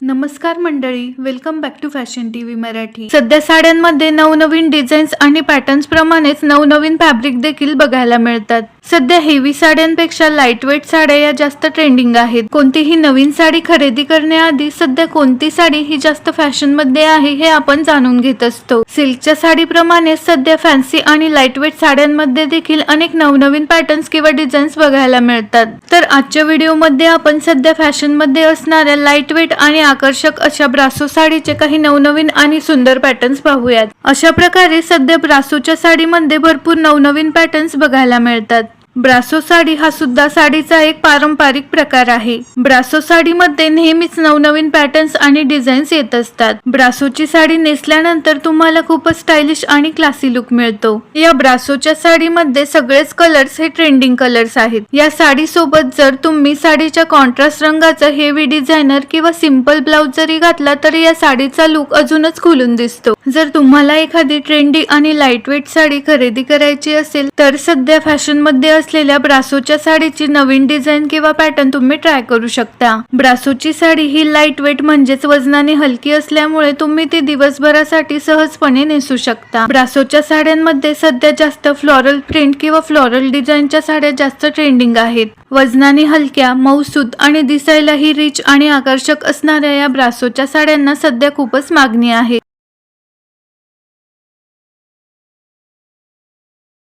नमस्कार मंडळी welcome back to fashion T V Marathi. सध्या साड्यांमध्ये नवनवीन डिझाईन्स आणि पॅटर्न्स प्रमाणेच नवनवीन फॅब्रिक देखील बघायला मिळतात. सध्या हेवी साड्यांपेक्षा लाईटवेट साड्या या जास्त ट्रेंडिंग आहेत. कोणतीही नवीन साडी खरेदी करण्याआधी सध्या कोणती साडी ही जास्त फॅशनमध्ये आहे हे आपण जाणून घेत असतो. सिल्कच्या साडीप्रमाणे सध्या फॅन्सी आणि लाईटवेट साड्यांमध्ये देखील अनेक नवनवीन पॅटर्न्स किंवा डिझाईन्स बघायला मिळतात. तर आजच्या व्हिडिओमध्ये आपण सध्या फॅशनमध्ये असणाऱ्या लाईटवेट आणि आकर्षक अशा ब्रासो साडीचे काही नवनवीन आणि सुंदर पॅटर्न्स पाहूयात. अशा प्रकारे सध्या ब्रासोच्या साडीमध्ये भरपूर नवनवीन पॅटर्न्स बघायला मिळतात. ब्रासो साडी हा सुद्धा साडीचा एक पारंपरिक प्रकार आहे. ब्रासो साडीमध्ये नेहमीच नवनवीन पॅटर्न्स आणि डिझाईन्स येत असतात. ब्रासोची साडी नेसल्यानंतर तुम्हाला खूपच स्टायलिश आणि क्लासी लुक मिळतो. या ब्रासोच्या साडीमध्ये सगळेच कलर्स हे ट्रेंडिंग कलर्स आहेत. या साडी सोबत जर तुम्ही साडीच्या कॉन्ट्रास्ट रंगाचा हेवी डिझायनर किंवा सिंपल ब्लाउज जरी घातला तरी या साडीचा लुक अजूनच खुलून दिसतो. जर तुम्हाला एखादी ट्रेंडी आणि लाईटवेट साडी खरेदी करायची असेल तर सध्या फॅशनमध्ये असलेल्या ब्रासोच्या साडीची नवीन डिझाईन किंवा पॅटर्न तुम्ही ट्राय करू शकता. ब्रासोची साडी ही लाइट वेट म्हणजेच वजनाने हलकी असल्यामुळे तुम्ही ती दिवसभरासाठी सहजपणे नेसू शकता. ब्रासोच्या साड्यांमध्ये सध्या जास्त फ्लॉरल प्रिंट किंवा फ्लॉरल डिझाईनच्या साड्या जास्त ट्रेंडिंग आहेत. वजनाने हलक्या मऊसूत आणि दिसायलाही रिच आणि आकर्षक असणाऱ्या या ब्रासोच्या साड्यांना सध्या खूपच मागणी आहे.